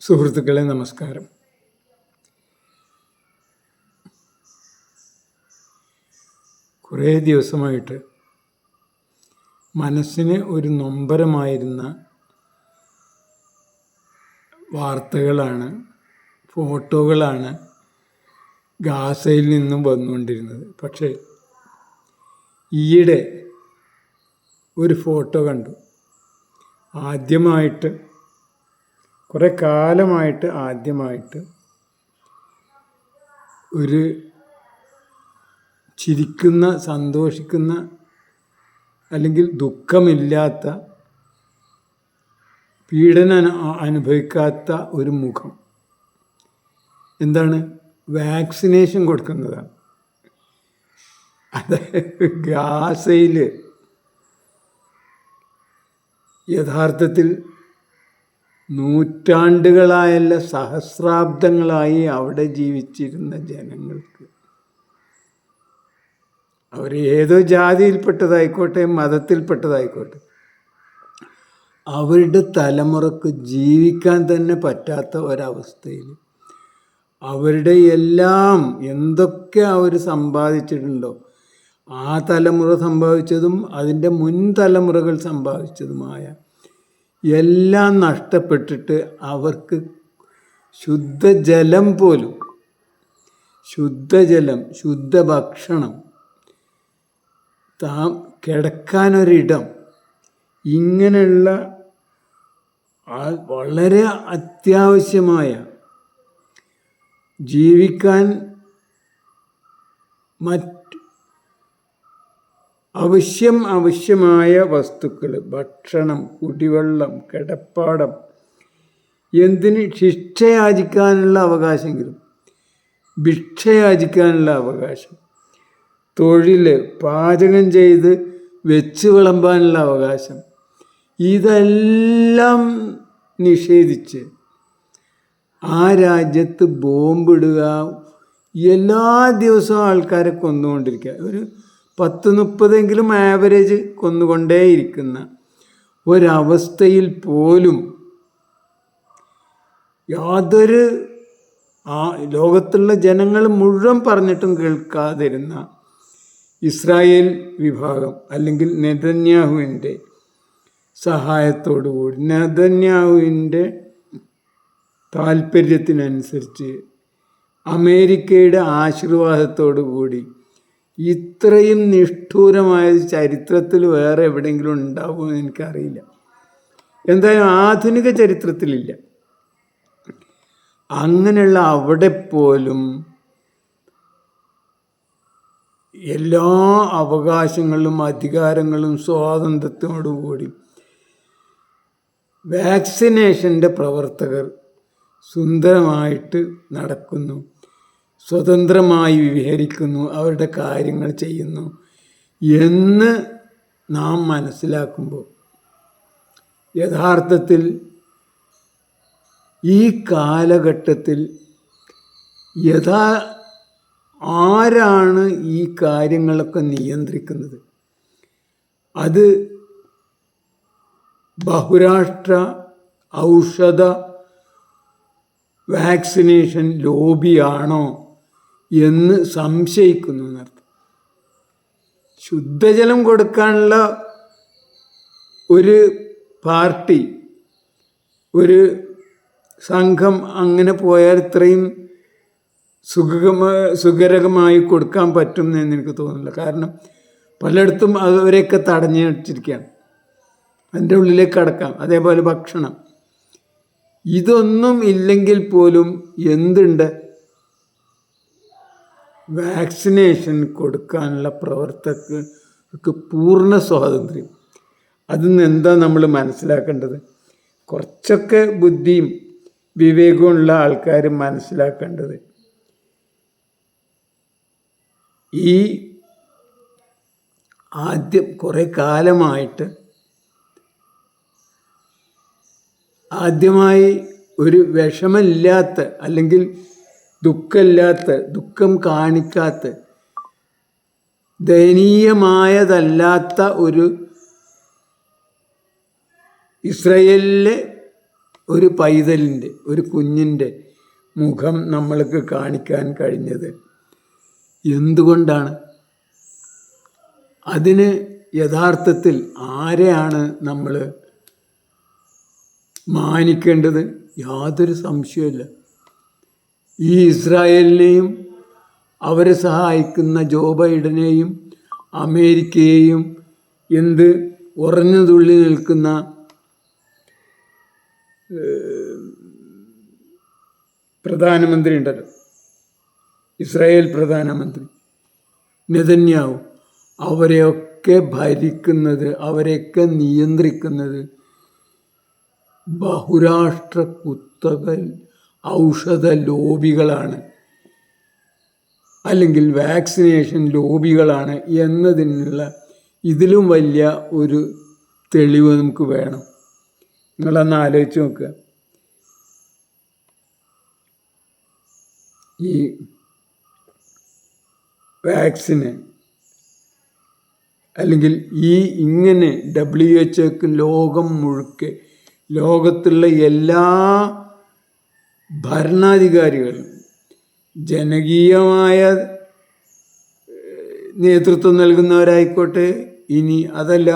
സുഹൃത്തുക്കളെ നമസ്കാരം. കുറേ ദിവസമായിട്ട് മനസ്സിന് ഒരു നൊമ്പരമായിരുന്ന വാർത്തകളാണ് ഫോട്ടോകളാണ് ഗാസയിൽ നിന്നും വന്നുകൊണ്ടിരുന്നത്. പക്ഷേ ഈയിടെ ഒരു ഫോട്ടോ കണ്ടു. ആദ്യമായിട്ട് കുറേ കാലമായിട്ട് ആദ്യമായിട്ട് ഒരു ചിരിക്കുന്ന സന്തോഷിക്കുന്ന അല്ലെങ്കിൽ ദുഃഖമില്ലാത്ത പീഡനം അനു- അനുഭവിക്കാത്ത ഒരു മുഖം. എന്താണ്? വാക്സിനേഷൻ കൊടുക്കുന്നതാണ്. അതായത് ഗാസയിൽ യഥാർത്ഥത്തിൽ നൂറ്റാണ്ടുകളായല്ല സഹസ്രാബ്ദങ്ങളായി അവിടെ ജീവിച്ചിരുന്ന ജനങ്ങൾക്ക്. അവർ ഏതോ ജാതിയിൽപ്പെട്ടതായിക്കോട്ടെ മതത്തിൽപ്പെട്ടതായിക്കോട്ടെ അവരുടെ തലമുറയ്ക്ക് ജീവിക്കാൻ തന്നെ പറ്റാത്ത ഒരവസ്ഥയിൽ അവരുടെ എല്ലാം എന്തൊക്കെ അവർ സമ്പാദിച്ചിട്ടുണ്ടോ ആ തലമുറ സമ്പാദിച്ചതും അതിന്റെ മുൻ തലമുറകൾ സമ്പാദിച്ചതുമായ എല്ലാം നഷ്ടപ്പെട്ടിട്ട് അവർക്ക് ശുദ്ധജലം പോലും ശുദ്ധജലം ശുദ്ധ ശുദ്ധഭക്ഷണം താ കിടക്കാനൊരിടം ഇങ്ങനെയുള്ള വളരെ അത്യാവശ്യമായ ജീവിക്കാൻ മറ്റ് ആവശ്യം ആവശ്യമായ വസ്തുക്കൾ ഭക്ഷണം കുടിവെള്ളം കിടപ്പാടം എന്തിന് ശിക്ഷയാചിക്കാനുള്ള അവകാശമെങ്കിലും ഭിക്ഷയാചിക്കാനുള്ള അവകാശം തൊഴിൽ പാചകം ചെയ്ത് വെച്ച് വിളമ്പാനുള്ള അവകാശം ഇതെല്ലാം നിഷേധിച്ച് ആ രാജ്യത്ത് ബോംബിടുക എല്ലാ ദിവസവും ആൾക്കാരെ കൊന്നുകൊണ്ടിരിക്കുക. ഒരു പത്ത് മുപ്പതെങ്കിലും ആവറേജ് കൊന്നുകൊണ്ടേയിരിക്കുന്ന ഒരവസ്ഥയിൽ പോലും യാതൊരു ആ ലോകത്തുള്ള ജനങ്ങൾ മുഴുവൻ പറഞ്ഞിട്ടും കേൾക്കാതിരുന്ന ഇസ്രായേൽ വിഭാഗം അല്ലെങ്കിൽ നെതന്യാഹുവിന്റെ സഹായത്തോടുകൂടി നെതന്യാഹുവിന്റെ താല്പര്യത്തിനനുസരിച്ച് അമേരിക്കയുടെ ആശീർവാദത്തോടു കൂടി ഇത്രയും നിഷ്ഠൂരമായ ചരിത്രത്തിൽ വേറെ എവിടെയെങ്കിലും ഉണ്ടാവുമെന്ന് എനിക്കറിയില്ല. എന്തായാലും ആധുനിക ചരിത്രത്തിലില്ല. അങ്ങനെയുള്ള അവിടെ പോലും എല്ലാ അവകാശങ്ങളും അധികാരങ്ങളും സ്വാതന്ത്ര്യത്തോടുകൂടി വാക്സിനേഷന്റെ പ്രവർത്തകർ സുന്ദരമായിട്ട് നടക്കുന്നു. സ്വതന്ത്രമായി വിഹരിക്കുന്നു അവരുടെ കാര്യങ്ങൾ ചെയ്യുന്നു എന്ന് നാം മനസ്സിലാക്കുമ്പോൾ യഥാർത്ഥത്തിൽ ഈ കാലഘട്ടത്തിൽ യഥാ ആരാണ് ഈ കാര്യങ്ങളൊക്കെ നിയന്ത്രിക്കുന്നത്? അത് ബഹുരാഷ്ട്ര ഔഷധ വാക്സിനേഷൻ ലോബിയാണോ? എന്ന് സംശയിക്കുന്നു എന്നർത്ഥം. ശുദ്ധജലം കൊടുക്കാനുള്ള ഒരു പാർട്ടി ഒരു സംഘം അങ്ങനെ പോയാൽ ഇത്രയും സുഖമ സുഖകരമായി കൊടുക്കാൻ പറ്റും എന്ന് എനിക്ക് തോന്നുന്നില്ല. കാരണം പലയിടത്തും അവരെയൊക്കെ തടഞ്ഞു വെച്ചിരിക്കുകയാണ് അതിന്റെ ഉള്ളിലേക്ക് കടക്കാം. അതേപോലെ ഭക്ഷണം. ഇതൊന്നും ഇല്ലെങ്കിൽ പോലും എന്തുണ്ട്? വാക്സിനേഷൻ കൊടുക്കാനുള്ള പ്രവർത്തകർക്ക് പൂർണ സ്വാതന്ത്ര്യം. അതിൽ നിന്ന് എന്താ നമ്മൾ മനസ്സിലാക്കേണ്ടത്? കുറച്ചൊക്കെ ബുദ്ധിയും വിവേകമുള്ള ആൾക്കാർ മനസ്സിലാക്കേണ്ടത് ഈ ആദ്യം കുറേ കാലമായിട്ട് ആദ്യമായി ഒരു വിഷമില്ലാത്ത അല്ലെങ്കിൽ ദുഃഖമില്ലാത്ത ദുഃഖം കാണിക്കാത്ത ദയനീയമായതല്ലാത്ത ഒരു ഇസ്രയേലിലെ ഒരു പൈതലിന്റെ ഒരു കുഞ്ഞിന്റെ മുഖം നമ്മൾക്ക് കാണിക്കാൻ കഴിഞ്ഞത്. എന്തുകൊണ്ടാണ്? അതിന് യഥാർത്ഥത്തിൽ ആരെയാണ് നമ്മൾ മാനിക്കേണ്ടത്? യാതൊരു സംശയമില്ല ഈ ഇസ്രായേലിനെയും അവരെ സഹായിക്കുന്ന ജോ ബൈഡനെയും അമേരിക്കയെയും എന്ത് ഉറഞ്ഞു തുള്ളി നിൽക്കുന്ന പ്രധാനമന്ത്രി ഉണ്ടല്ലോ. ഇസ്രായേൽ പ്രധാനമന്ത്രി നെതന്യാവ് അവരെയൊക്കെ ഭരിക്കുന്നത് അവരെയൊക്കെ നിയന്ത്രിക്കുന്നത് ബഹുരാഷ്ട്ര കുത്തക ഔഷധ ലോബികളാണ്. അല്ലെങ്കിൽ വാക്സിനേഷൻ ലോബികളാണ് എന്നതിനുള്ള ഇതിലും വലിയ ഒരു തെളിവ് നമുക്ക് വേണം. നിങ്ങളൊന്ന് ആലോചിച്ച് നോക്കുക ഈ വാക്സിന് അല്ലെങ്കിൽ ഈ ഇങ്ങനെ ഡബ്ല്യു എച്ച് ലോകം മുഴുക്കെ ലോകത്തുള്ള എല്ലാ ഭരണാധികാരികളും ജനകീയമായ നേതൃത്വം നൽകുന്നവരായിക്കോട്ടെ ഇനി അതല്ല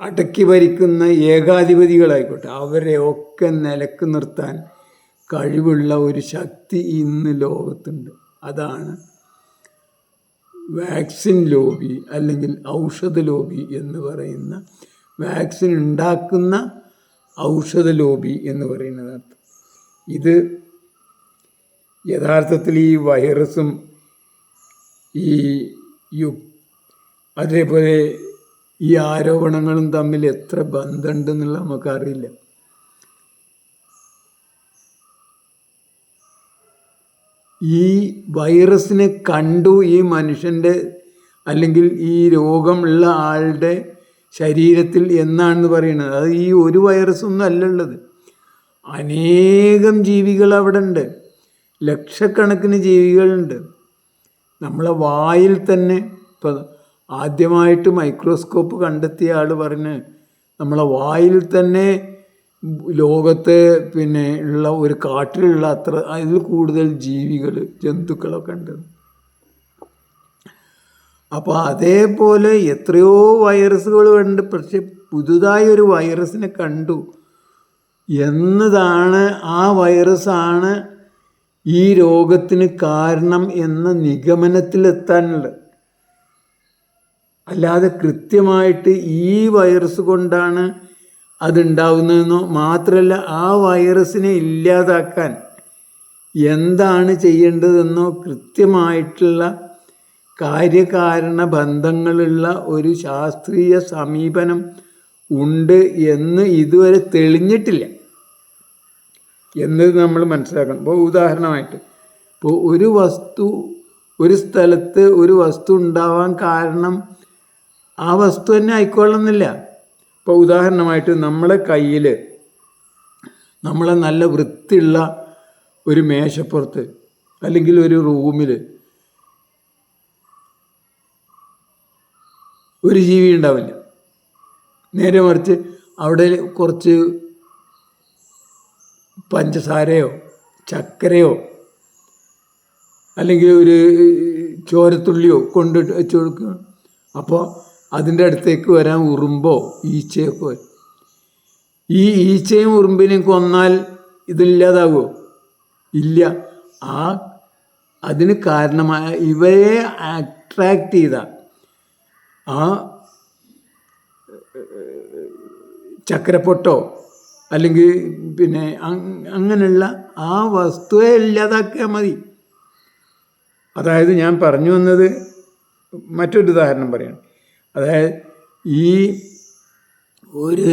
അടക്കി ഭരിക്കുന്ന ഏകാധിപതികളായിക്കോട്ടെ അവരെ ഒക്കെ നിലയ്ക്ക് നിർത്താൻ കഴിവുള്ള ഒരു ശക്തി ഇന്ന് ലോകത്തുണ്ട്. അതാണ് വാക്സിൻ ലോബി അല്ലെങ്കിൽ ഔഷധ ലോബി എന്ന് പറയുന്ന വാക്സിൻ ഉണ്ടാക്കുന്ന ഔഷധ ലോബി എന്ന് പറയുന്നത് ഇത് യഥാർത്ഥത്തിൽ ഈ വൈറസും ഈ യു അതേപോലെ ഈ ആരോപണങ്ങളും തമ്മിൽ എത്ര ബന്ധമുണ്ടെന്നുള്ള നമുക്കറിയില്ല. ഈ വൈറസിനെ കണ്ടു ഈ മനുഷ്യന്റെ അല്ലെങ്കിൽ ഈ രോഗമുള്ള ആളുടെ ശരീരത്തിൽ എന്നാണെന്ന് പറയുന്നത്? അത് ഈ ഒരു വൈറസൊന്നും അല്ല ഉള്ളത്. അനേകം ജീവികൾ അവിടെ ഉണ്ട് ലക്ഷക്കണക്കിന് ജീവികളുണ്ട്. നമ്മളെ വായിൽ തന്നെ ഇപ്പം ആദ്യമായിട്ട് മൈക്രോസ്കോപ്പ് കണ്ടെത്തിയ ആൾ പറഞ്ഞ് നമ്മളെ വായിൽ തന്നെ ലോകത്തെ പിന്നെ ഉള്ള ഒരു കാട്ടിലുള്ള അത്ര അതിൽ കൂടുതൽ ജീവികൾ ജന്തുക്കളൊക്കെ ഉണ്ട്. അപ്പോൾ അതേപോലെ എത്രയോ വൈറസുകൾ ഉണ്ട് പക്ഷെ പുതുതായി ഒരു വൈറസിനെ കണ്ടു. എന്നതാണ് ആ വൈറസാണ് ഈ രോഗത്തിന് കാരണം എന്ന നിഗമനത്തിലെത്താനുള്ളത്. അല്ലാതെ കൃത്യമായിട്ട് ഈ വൈറസ് കൊണ്ടാണ് അതുണ്ടാവുന്നതെന്നോ മാത്രമല്ല ആ വൈറസിനെ ഇല്ലാതാക്കാൻ എന്താണ് ചെയ്യേണ്ടതെന്നോ കൃത്യമായിട്ടുള്ള കാര്യകാരണ ബന്ധങ്ങളുള്ള ഒരു ശാസ്ത്രീയ സമീപനം ഉണ്ട് എന്ന് ഇതുവരെ തെളിഞ്ഞിട്ടില്ല. എന്നത് നമ്മൾ മനസ്സിലാക്കണം. ഇപ്പോൾ ഉദാഹരണമായിട്ട് ഇപ്പോൾ ഒരു വസ്തു ഒരു സ്ഥലത്ത് ഒരു വസ്തു ഉണ്ടാവാൻ കാരണം ആ വസ്തു തന്നെ ആയിക്കൊള്ളുന്നില്ല. ഇപ്പോൾ ഉദാഹരണമായിട്ട് നമ്മളെ കയ്യിൽ നമ്മളെ നല്ല വൃത്തിയുള്ള ഒരു മേശപ്പുറത്ത് അല്ലെങ്കിൽ ഒരു റൂമിൽ ഒരു ജീവി ഉണ്ടാവില്ല. നേരെ മറിച്ച് അവിടെ കുറച്ച് പഞ്ചസാരയോ ചക്കരയോ അല്ലെങ്കിൽ ഒരു ചോരത്തുള്ളിയോ കൊണ്ട് വെച്ച് കൊടുക്കുക. അപ്പോൾ അതിന്റെ അടുത്തേക്ക് വരാൻ ഉറുമ്പോ ഈച്ചയൊക്കെ വരും. ഈ ഈച്ചയും ഉറുമ്പിനെയും കൊന്നാൽ ഇതില്ലാതാകുമോ ഇല്ല. ആ അതിന് കാരണമായ ഇവയെ അട്രാക്റ്റ് ചെയ്ത ആ ചക്കരപ്പൊട്ടോ അല്ലെങ്കിൽ പിന്നെ അങ്ങനെയുള്ള ആ വസ്തുവെ ഇല്ലാതാക്കിയാൽ മതി. അതായത് ഞാൻ പറഞ്ഞു വന്നത് മറ്റൊരു ഉദാഹരണം പറയാണ്. അതായത് ഈ ഒരു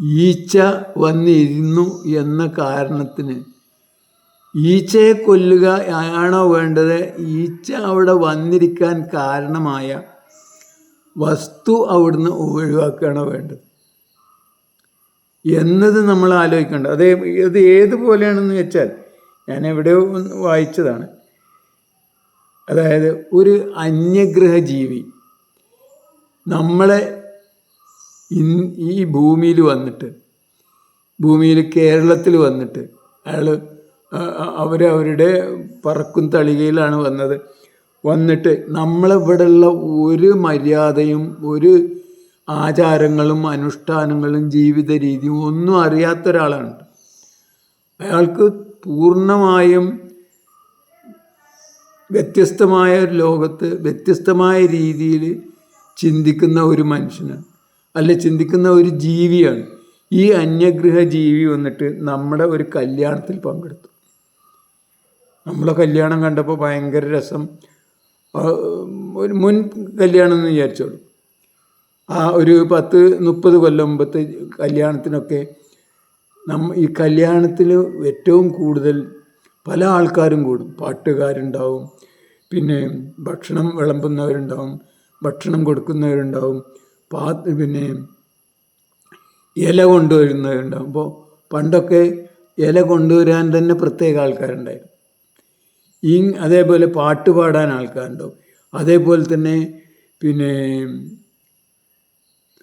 ഈച്ച വന്നിരുന്നു എന്ന കാരണത്തിന് ഈച്ചയെ കൊല്ലുക ആണോ വേണ്ടത്? ഈച്ച അവിടെ വന്നിരിക്കാൻ കാരണമായ വസ്തു അവിടുന്ന് ഒഴിവാക്കുകയാണോ വേണ്ടത്? എന്നത് നമ്മൾ ആലോചിക്കേണ്ട. അത് ഇത് ഏതുപോലെയാണെന്ന് വെച്ചാൽ ഞാൻ എവിടെയോ വായിച്ചതാണ്. അതായത് ഒരു അന്യഗ്രഹ ജീവി നമ്മളെ ഈ ഭൂമിയിൽ വന്നിട്ട് ഭൂമിയിൽ കേരളത്തിൽ വന്നിട്ട് അയാൾ അവർ അവരുടെ പറക്കും തളികയിലാണ് വന്നത്. വന്നിട്ട് നമ്മളിവിടെയുള്ള ഒരു മര്യാദയും ഒരു ആചാരങ്ങളും അനുഷ്ഠാനങ്ങളും ജീവിത രീതിയും ഒന്നും അറിയാത്ത ഒരാളാണ് അയാൾക്ക് പൂർണമായും വ്യത്യസ്തമായ ഒരു ലോകത്ത് വ്യത്യസ്തമായ രീതിയിൽ ചിന്തിക്കുന്ന ഒരു മനുഷ്യനാണ്. അല്ല ചിന്തിക്കുന്ന ഒരു ജീവിയാണ്. ഈ അന്യഗ്രഹ ജീവി വന്നിട്ട് നമ്മുടെ ഒരു കല്യാണത്തിൽ പങ്കെടുത്തു. നമ്മളെ കല്യാണം കണ്ടപ്പോൾ ഭയങ്കര രസം. ഒരു മുൻ കല്യാണം എന്ന് വിചാരിച്ചോളൂ. ആ ഒരു പത്ത് മുപ്പത് കൊല്ലം മുമ്പത്തെ കല്യാണത്തിനൊക്കെ നമ്മ ഈ കല്യാണത്തിൽ ഏറ്റവും കൂടുതൽ പല ആൾക്കാരും കൂടും. പാട്ടുകാരുണ്ടാവും പിന്നെ ഭക്ഷണം വിളമ്പുന്നവരുണ്ടാവും ഭക്ഷണം കൊടുക്കുന്നവരുണ്ടാവും പാ പിന്നെ ഇല കൊണ്ടുവരുന്നവരുണ്ടാവും. അപ്പോൾ പണ്ടൊക്കെ ഇല കൊണ്ടുവരാൻ തന്നെ പ്രത്യേക ആൾക്കാരുണ്ടായിരുന്നു. ഈ അതേപോലെ പാട്ട് പാടാൻ ആൾക്കാരുണ്ടാവും. അതേപോലെ തന്നെ പിന്നെ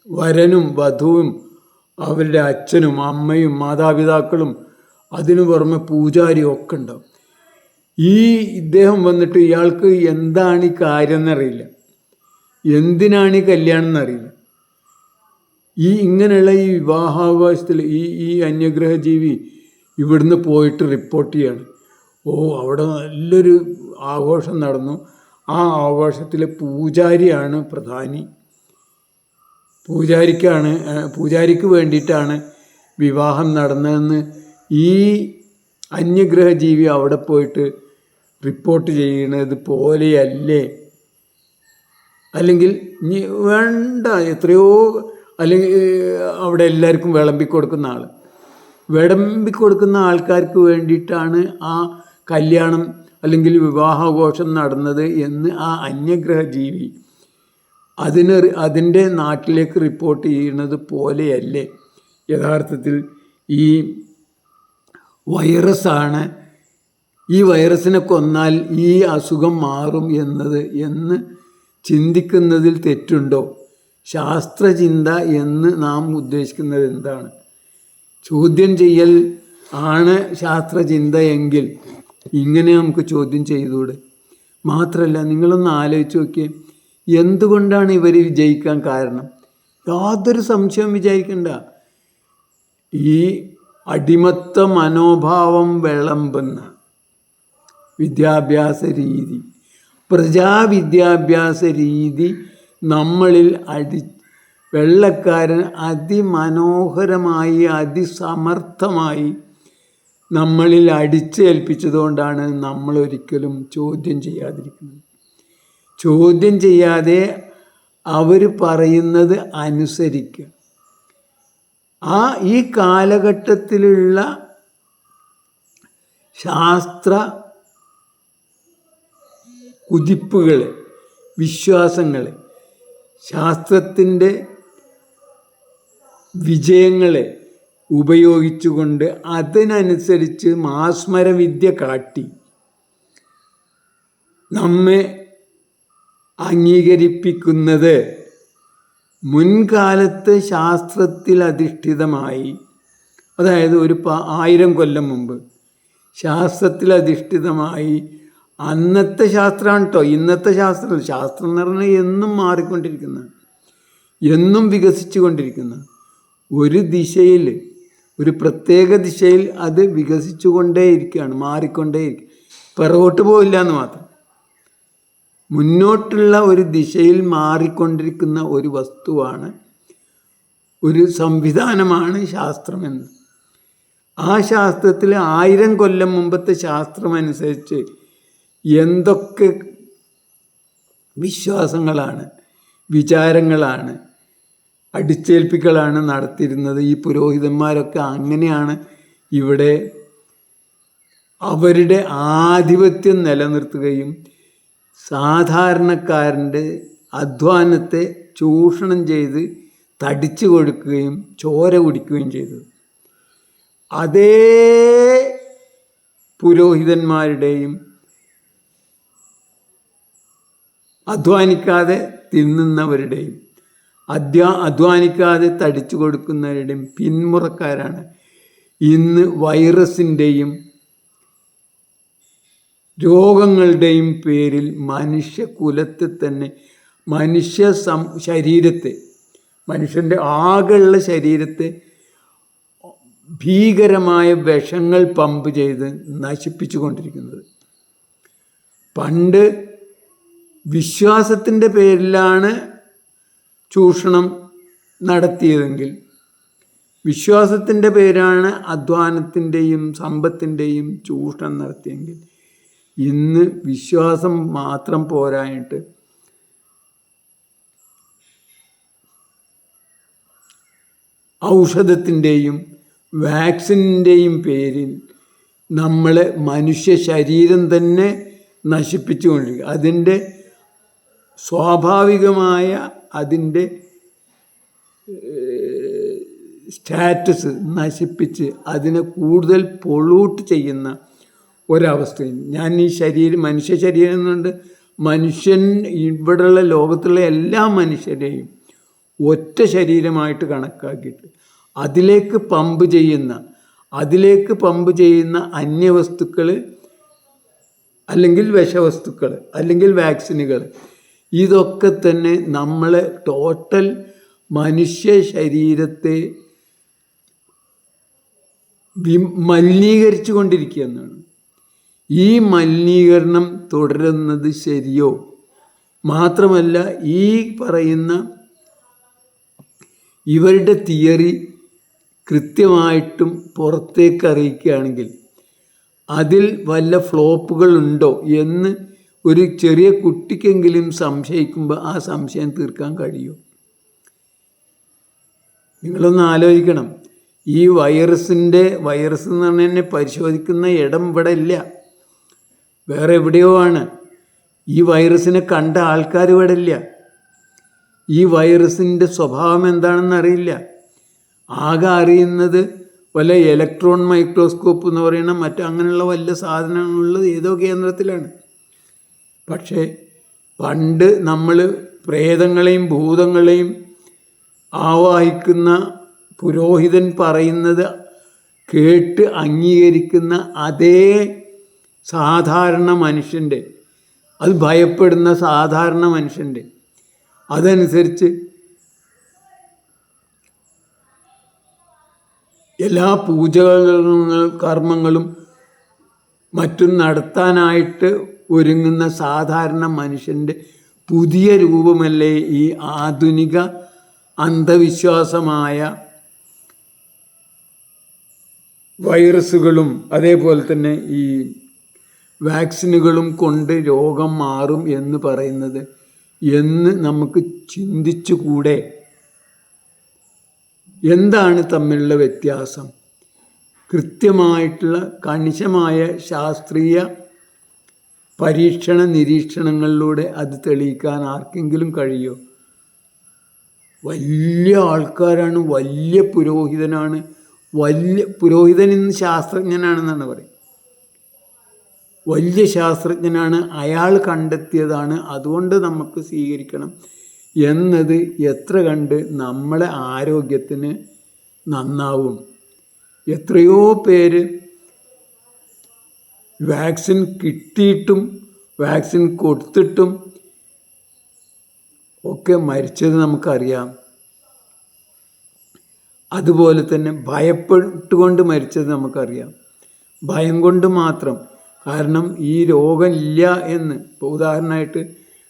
വരനും വധുവും അവരുടെ അച്ഛനും അമ്മയും മാതാപിതാക്കളും അതിനു പുറമെ പൂജാരിയും ഒക്കെ ഉണ്ടാവും. ഈ ഇദ്ദേഹം വന്നിട്ട് ഇയാൾക്ക് എന്താണ് ഈ കാര്യം എന്നറിയില്ല. എന്തിനാണ് ഈ കല്യാണം എന്നറിയില്ല. ഈ ഇങ്ങനെയുള്ള ഈ വിവാഹാവകാശത്തിൽ ഈ ഈ അന്യഗ്രഹ ജീവി ഇവിടുന്ന് പോയിട്ട് റിപ്പോർട്ട് ചെയ്യാണ്. ഓ അവിടെ നല്ലൊരു ആഘോഷം നടന്നു. ആ ആഘോഷത്തിലെ പൂജാരിയാണ് പ്രധാനി. പൂജാരിക്കാണ് പൂജാരിക്ക് വേണ്ടിയിട്ടാണ് വിവാഹം നടന്നതെന്ന് ഈ അന്യഗ്രഹ ജീവി അവിടെ പോയിട്ട് റിപ്പോർട്ട് ചെയ്യുന്നത് പോലെയല്ലേ? അല്ലെങ്കിൽ വേണ്ട എത്രയോ അല്ലെങ്കിൽ അവിടെ എല്ലാവർക്കും വിളമ്പി കൊടുക്കുന്ന ആൾ വിളമ്പി കൊടുക്കുന്ന ആൾക്കാർക്ക് വേണ്ടിയിട്ടാണ് ആ കല്യാണം അല്ലെങ്കിൽ വിവാഹഘോഷം നടന്നത് എന്ന് ആ അന്യഗ്രഹ ജീവി അതിന് അതിന്റെ നാട്ടിലേക്ക് റിപ്പോർട്ട് ചെയ്യുന്നത് പോലെയല്ലേ? യഥാർത്ഥത്തിൽ ഈ വൈറസാണ് ഈ വൈറസിനെ കൊന്നാൽ ഈ അസുഖം മാറും എന്നത് എന്ന് ചിന്തിക്കുന്നതിൽ തെറ്റുണ്ടോ? ശാസ്ത്രചിന്ത എന്ന് നാം ഉദ്ദേശിക്കുന്നത് എന്താണ്? ചോദ്യം ചെയ്യൽ ആണ് ശാസ്ത്രചിന്ത എങ്കിൽ ഇങ്ങനെ നമുക്ക് ചോദ്യം ചെയ്തുകൂടെ? മാത്രമല്ല നിങ്ങളൊന്ന് ആലോചിച്ച് നോക്കിയേ. എന്തുകൊണ്ടാണ് ഇവർ വിജയിക്കാൻ കാരണം? യാതൊരു സംശയവും വിചാരിക്കണ്ട ഈ അടിമത്ത മനോഭാവം വിളമ്പുന്ന വിദ്യാഭ്യാസ രീതി പ്രജാവിദ്യാഭ്യാസ രീതി നമ്മളിൽ അടി വെള്ളക്കാരൻ അതിമനോഹരമായി അതിസമർത്ഥമായി നമ്മളിൽ അടിച്ചേൽപ്പിച്ചതുകൊണ്ടാണ് നമ്മളൊരിക്കലും ചോദ്യം ചെയ്യാതിരിക്കുന്നത്. ചോദ്യം ചെയ്യാതെ അവർ പറയുന്നത് അനുസരിക്കുക ആ ഈ കാലഘട്ടത്തിലുള്ള ശാസ്ത്ര കുതിപ്പുകൾ വിശ്വാസങ്ങൾ ശാസ്ത്രത്തിന്റെ വിജയങ്ങളെ ഉപയോഗിച്ചുകൊണ്ട് അതിനനുസരിച്ച് മാസ്മരവിദ്യ കാട്ടി. നമ്മെ അംഗീകരിപ്പിക്കുന്നത് മുൻകാലത്ത് ശാസ്ത്രത്തിൽ അധിഷ്ഠിതമായി. അതായത് ഒരു ആയിരം കൊല്ലം മുമ്പ് ശാസ്ത്രത്തിൽ അധിഷ്ഠിതമായി. അന്നത്തെ ശാസ്ത്രമാണ് കേട്ടോ ഇന്നത്തെ ശാസ്ത്രം ശാസ്ത്രം എന്ന് പറഞ്ഞാൽ എന്നും മാറിക്കൊണ്ടിരിക്കുന്ന. എന്നും വികസിച്ചു കൊണ്ടിരിക്കുന്ന. ഒരു ദിശയിൽ ഒരു പ്രത്യേക ദിശയിൽ അത് വികസിച്ചു കൊണ്ടേയിരിക്കുകയാണ് മാറിക്കൊണ്ടേയിരിക്കും പിറകോട്ട് പോവില്ല എന്ന് മാത്രം. മുന്നോട്ടുള്ള ഒരു ദിശയിൽ മാറിക്കൊണ്ടിരിക്കുന്ന ഒരു വസ്തുവാണ് ഒരു സംവിധാനമാണ് ശാസ്ത്രമെന്ന്. ആ ശാസ്ത്രത്തിൽ ആയിരം കൊല്ലം മുമ്പത്തെ ശാസ്ത്രമനുസരിച്ച് എന്തൊക്കെ വിശ്വാസങ്ങളാണ് വിചാരങ്ങളാണ് അടിച്ചേൽപ്പിക്കലാണ് നടത്തിയിരുന്നത്. ഈ പുരോഹിതന്മാരൊക്കെ അങ്ങനെയാണ് ഇവിടെ അവരുടെ ആധിപത്യം നിലനിർത്തുകയും സാധാരണക്കാരന്റെ അധ്വാനത്തെ ചൂഷണം ചെയ്ത് തടിച്ചു കൊടുക്കുകയും ചോര കുടിക്കുകയും ചെയ്തത് അതേ പുരോഹിതന്മാരുടെയും അധ്വാനിക്കാതെ തിന്നുന്നവരുടെയും അധ്വാ അധ്വാനിക്കാതെ തടിച്ചു കൊടുക്കുന്നവരുടെയും പിന്മുറക്കാരാണ് ഇന്ന് വൈറസിന്റെയും രോഗങ്ങളുടെയും പേരിൽ മനുഷ്യകുലത്തെ തന്നെ മനുഷ്യ സം ശരീരത്തെ മനുഷ്യന്റെ ആകെയുള്ള ശരീരത്തെ ഭീകരമായ വിഷങ്ങൾ പമ്പ് ചെയ്ത് നശിപ്പിച്ചു കൊണ്ടിരിക്കുന്നത് പണ്ട് വിശ്വാസത്തിന്റെ പേരിലാണ് ചൂഷണം നടത്തിയതെങ്കിൽ വിശ്വാസത്തിന്റെ പേരാണ് അധ്വാനത്തിന്റെയും സമ്പത്തിന്റെയും ചൂഷണം നടത്തിയെങ്കിൽ ഇന്ന് വിശ്വാസം മാത്രം പോരായിട്ട് ഔഷധത്തിന്റെയും വാക്സിനിന്റെയും പേരിൽ നമ്മളെ മനുഷ്യ ശരീരം തന്നെ നശിപ്പിച്ചുകൊണ്ടിരിക്കുക. അതിന്റെ സ്വാഭാവികമായ അതിന്റെ സ്റ്റാറ്റസ് നശിപ്പിച്ച് അതിനെ കൂടുതൽ പൊളൂട്ട് ചെയ്യുന്ന ഒരവസ്ഥയും. ഞാൻ ഈ ശരീരം മനുഷ്യ ശരീരം എന്നുണ്ട്. മനുഷ്യൻ ഇവിടെയുള്ള ലോകത്തുള്ള എല്ലാ മനുഷ്യരെയും ഒറ്റ ശരീരമായിട്ട് കണക്കാക്കിയിട്ട് അതിലേക്ക് പമ്പ് ചെയ്യുന്ന അതിലേക്ക് പമ്പ് ചെയ്യുന്ന അന്യവസ്തുക്കൾ അല്ലെങ്കിൽ വിഷവസ്തുക്കൾ അല്ലെങ്കിൽ വാക്സിനുകൾ ഇതൊക്കെ തന്നെ നമ്മൾ ടോട്ടൽ മനുഷ്യ ശരീരത്തെ മലിനീകരിച്ചു കൊണ്ടിരിക്കുക എന്നാണ് ഈ മലിനീകരണം തുടരുന്നത് ശരിയോ? മാത്രമല്ല ഈ പറയുന്ന ഇവരുടെ തിയറി കൃത്യമായിട്ടും പുറത്തേക്ക് അറിയിക്കുകയാണെങ്കിൽ അതിൽ വല്ല ഫ്ലോപ്പുകൾ ഉണ്ടോ എന്ന് ഒരു ചെറിയ കുട്ടിക്കെങ്കിലും സംശയിക്കുമ്പോൾ ആ സംശയം തീർക്കാൻ കഴിയും. നിങ്ങളൊന്ന് ആലോചിക്കണം. ഈ വൈറസിന്റെ വൈറസ് എന്ന് പറഞ്ഞാൽ പരിശോധിക്കുന്ന ഇടം ഇവിടെ ഇല്ല. വേറെ എവിടെയോ ആണ്. ഈ വൈറസിനെ കണ്ട ആൾക്കാർ ഇവിടെ ഇല്ല. ഈ വൈറസിന്റെ സ്വഭാവം എന്താണെന്ന് അറിയില്ല. ആകെ അറിയുന്നത് വല്ല ഇലക്ട്രോൺ മൈക്രോസ്കോപ്പ് എന്ന് പറയുന്ന മറ്റ് അങ്ങനെയുള്ള വല്ല സാധനങ്ങളുള്ളത് ഏതോ കേന്ദ്രത്തിലാണ്. പക്ഷേ പണ്ട് നമ്മൾ പ്രേതങ്ങളെയും ഭൂതങ്ങളെയും ആവാഹിക്കുന്ന പുരോഹിതൻ പറയുന്നത് കേട്ട് അംഗീകരിക്കുന്ന അതേ സാധാരണ മനുഷ്യന്റെ അത് ഭയപ്പെടുന്ന സാധാരണ മനുഷ്യന്റെ. അതനുസരിച്ച് എല്ലാ പൂജകളും കർമ്മങ്ങളും മറ്റും നടത്താനായിട്ട് ഒരുങ്ങുന്ന സാധാരണ മനുഷ്യന്റെ പുതിയ രൂപമല്ലേ ഈ ആധുനിക അന്ധവിശ്വാസമായ വൈറസുകളും അതേപോലെ തന്നെ ഈ വാക്സിനുകളും കൊണ്ട് രോഗം മാറും എന്ന് പറയുന്നത് എന്ന് നമുക്ക് ചിന്തിച്ചുകൂടെ? എന്താണ് തമ്മിലുള്ള വ്യത്യാസം? കൃത്യമായിട്ടുള്ള കണിശമായ ശാസ്ത്രീയ പരീക്ഷണ നിരീക്ഷണങ്ങളിലൂടെ അത് തെളിയിക്കാൻ ആർക്കെങ്കിലും കഴിയോ? വലിയ ആൾക്കാരാണ് വലിയ പുരോഹിതനാണ് വലിയ പുരോഹിതൻ ഇന്ന് ശാസ്ത്രജ്ഞനാണെന്നാണ് പറയും വലിയ ശാസ്ത്രജ്ഞനാണ്. അയാൾ കണ്ടെത്തിയതാണ്. അതുകൊണ്ട് നമുക്ക് സ്വീകരിക്കണം. എന്നത് എത്ര കണ്ട് നമ്മളെ ആരോഗ്യത്തിന് നന്നാവും. എത്രയോ പേര് വാക്സിൻ കിട്ടിയിട്ടും വാക്സിൻ കൊടുത്തിട്ടും ഒക്കെ മരിച്ചത് നമുക്കറിയാം. അതുപോലെ തന്നെ ഭയപ്പെട്ടുകൊണ്ട് മരിച്ചത് നമുക്കറിയാം. ഭയം കൊണ്ട് മാത്രം. കാരണം ഈ രോഗമില്ല എന്ന്. ഇപ്പോൾ ഉദാഹരണമായിട്ട്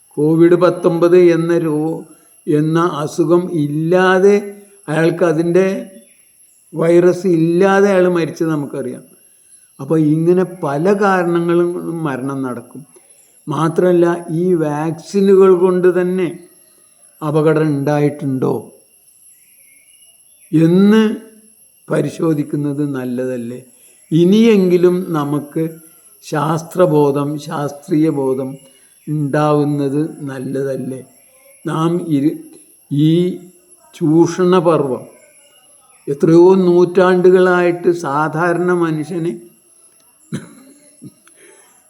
കോവിഡ് പത്തൊമ്പത് എന്ന രോ എന്ന അസുഖം ഇല്ലാതെ അയാൾക്ക് അതിന്റെ വൈറസ് ഇല്ലാതെ അയാൾ മരിച്ചത് നമുക്കറിയാം. അപ്പോൾ ഇങ്ങനെ പല കാരണങ്ങളും മരണം നടക്കും. മാത്രമല്ല ഈ വാക്സിനുകൾ കൊണ്ട് തന്നെ അപകടം ഉണ്ടായിട്ടുണ്ടോ എന്ന് പരിശോധിക്കുന്നത് നല്ലതല്ലേ? ഇനിയെങ്കിലും നമുക്ക് ശാസ്ത്രബോധം ശാസ്ത്രീയ ബോധം ഉണ്ടാവുന്നത് നല്ലതല്ലേ? നാം ഇരു ഈ ചൂഷണപർവം എത്രയോ നൂറ്റാണ്ടുകളായിട്ട് സാധാരണ മനുഷ്യനെ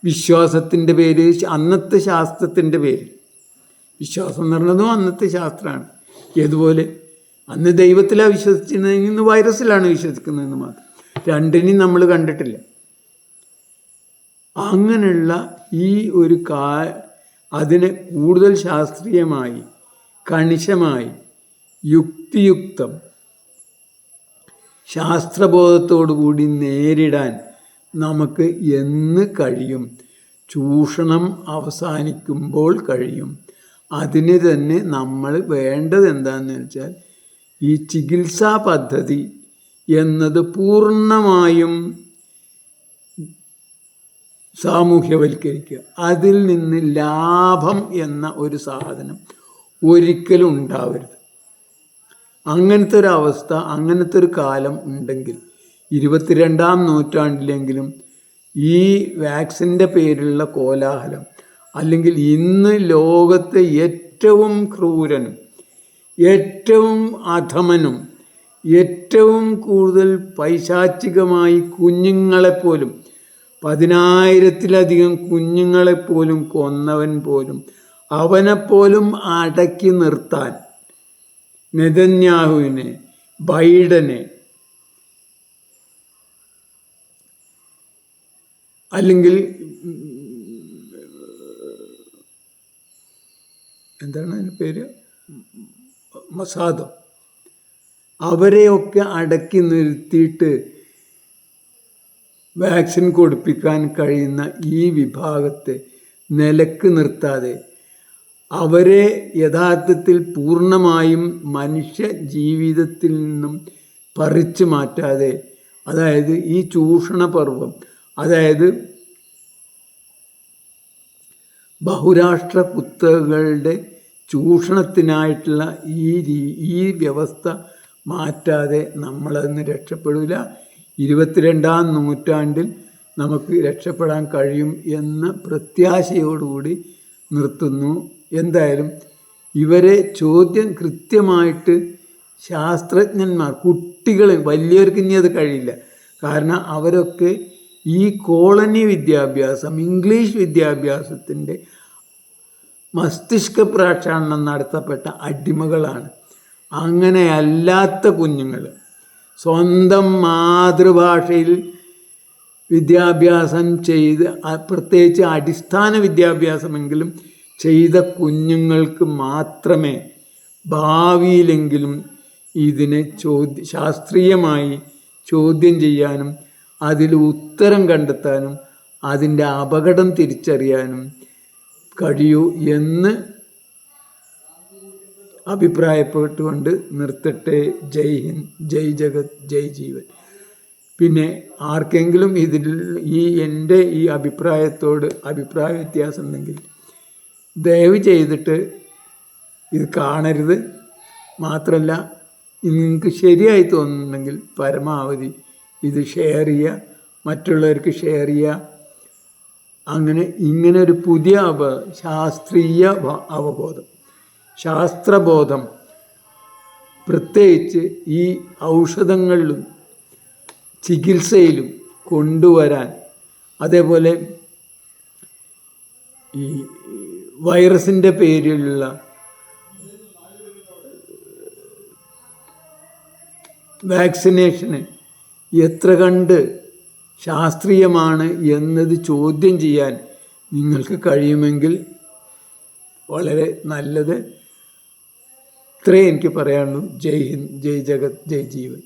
വിശ്വാസത്തിന്റെ പേര് അന്നത്തെ ശാസ്ത്രത്തിന്റെ പേര്. വിശ്വാസം എന്ന് പറഞ്ഞതും അന്നത്തെ ശാസ്ത്രമാണ്. ഏതുപോലെ? അന്ന് ദൈവത്തിലാണ് വിശ്വസിച്ചിരുന്നതെങ്കിൽ ഇന്ന് വൈറസിലാണ് വിശ്വസിക്കുന്നതെന്ന് മാത്രം. രണ്ടിനും നമ്മൾ കണ്ടിട്ടില്ല. അങ്ങനെയുള്ള ഈ ഒരു കാ അതിനെ കൂടുതൽ ശാസ്ത്രീയമായി കണിശമായി യുക്തിയുക്തം ശാസ്ത്രബോധത്തോടു കൂടി നേരിടാൻ നമുക്ക് എന്ന് കഴിയും? ചൂഷണം അവസാനിക്കുമ്പോൾ കഴിയും. അതിന് തന്നെ നമ്മൾ വേണ്ടത് എന്താണെന്ന് വെച്ചാൽ ഈ ചികിത്സാ പദ്ധതി എന്നത് പൂർണമായും സാമൂഹ്യവൽക്കരിക്കുക. അതിൽ നിന്ന് ലാഭം എന്ന ഒരു സാധനം ഒരിക്കലും ഉണ്ടാവരുത്. അങ്ങനത്തെ ഒരു അവസ്ഥ അങ്ങനത്തെ ഒരു കാലം ഉണ്ടെങ്കിൽ ഇരുപത്തിരണ്ടാം നൂറ്റാണ്ടിലെങ്കിലും ഈ വാക്സിന്റെ പേരിലുള്ള കോലാഹലം അല്ലെങ്കിൽ ഇന്ന് ലോകത്തെ ഏറ്റവും ക്രൂരനും ഏറ്റവും അധമനും ഏറ്റവും കൂടുതൽ പൈശാചികമായി കുഞ്ഞുങ്ങളെപ്പോലും പതിനായിരത്തിലധികം കുഞ്ഞുങ്ങളെപ്പോലും കൊന്നവൻ പോലും അവനെപ്പോലും അടക്കി നിർത്താൻ നെതന്യാഹുവിനെ ബൈഡനെ അല്ലെങ്കിൽ എന്താണ് അതിന്റെ പേര്? മസാദോ. അവരെയൊക്കെ അടക്കി നിർത്തിയിട്ട് വാക്സിൻ കൊടുപ്പിക്കാൻ കഴിയുന്ന ഈ വിഭാഗത്തെ നിലയ്ക്ക് നിർത്താതെ അവരെ യഥാർത്ഥത്തിൽ പൂർണമായും മനുഷ്യ ജീവിതത്തിൽ നിന്നും പറിച്ചു മാറ്റാതെ അതായത് ഈ ചൂഷണ പർവം അതായത് ബഹുരാഷ്ട്ര കുത്തകളുടെ ചൂഷണത്തിനായിട്ടുള്ള ഈ ഈ വ്യവസ്ഥ മാറ്റാതെ നമ്മളതിന് രക്ഷപ്പെടില്ല ഇരുപത്തിരണ്ടാം നൂറ്റാണ്ടിൽ നമുക്ക് രക്ഷപ്പെടാൻ കഴിയും എന്ന പ്രത്യാശയോടുകൂടി നിർത്തുന്നു. എന്തായാലും ഇവരെ ചോദ്യം കൃത്യമായിട്ട് ശാസ്ത്രജ്ഞന്മാർ കുട്ടികൾ വലിയവർക്ക് ഇനി അത് കഴിയില്ല. കാരണം അവരൊക്കെ ഈ കോളനി വിദ്യാഭ്യാസം ഇംഗ്ലീഷ് വിദ്യാഭ്യാസത്തിന്റെ മസ്തിഷ്ക പ്രക്ഷാളനം നടത്തപ്പെട്ട അടിമകളാണ്. അങ്ങനെയല്ലാത്ത കുഞ്ഞുങ്ങൾ സ്വന്തം മാതൃഭാഷയിൽ വിദ്യാഭ്യാസം ചെയ്ത് പ്രത്യേകിച്ച് അടിസ്ഥാന വിദ്യാഭ്യാസമെങ്കിലും ചെയ്ത കുഞ്ഞുങ്ങൾക്ക് മാത്രമേ ഭാവിയിലെങ്കിലും ഇതിനെ ചോദ്യ ശാസ്ത്രീയമായി ചോദ്യം ചെയ്യാനും അതിൽ ഉത്തരം കണ്ടെത്താനും അതിന്റെ അപകടം തിരിച്ചറിയാനും കഴിയൂ എന്ന് അഭിപ്രായപ്പെട്ടുകൊണ്ട് നിർത്തട്ടെ. ജയ് ഹിന്ദ്. ജയ് ജഗത്. ജയ് ജീവൻ. പിന്നെ ആർക്കെങ്കിലും ഇതിൽ ഈ എന്റെ ഈ അഭിപ്രായത്തോട് അഭിപ്രായ വ്യത്യാസം ഉണ്ടെങ്കിൽ ദയവ് ചെയ്തിട്ട് ഇത് കാണരുത്. മാത്രമല്ല നിങ്ങൾക്ക് ശരിയായി തോന്നുന്നുണ്ടെങ്കിൽ പരമാവധി ഇത് ഷെയർ ചെയ്യുക. മറ്റുള്ളവർക്ക് ഷെയർ ചെയ്യുക. അങ്ങനെ ഇങ്ങനെ ഒരു പുതിയ അവ ശാസ്ത്രീയ അവബോധം. ശാസ്ത്രബോധം പ്രത്യേകിച്ച് ഈ ഔഷധങ്ങളിലും ചികിത്സയിലും കൊണ്ടുവരാൻ അതേപോലെ ഈ വൈറസിന്റെ പേരിലുള്ള വാക്സിനേഷന് എത്ര കണ്ട് ശാസ്ത്രീയമാണ് എന്നത് ചോദ്യം ചെയ്യാൻ നിങ്ങൾക്ക് കഴിയുമെങ്കിൽ വളരെ നല്ലത് ഇത്രേ എനിക്ക് പറയാനുള്ളൂ. ജയ് ഹിന്ദ് ജയ് ജഗത് ജയ് ജീവൻ.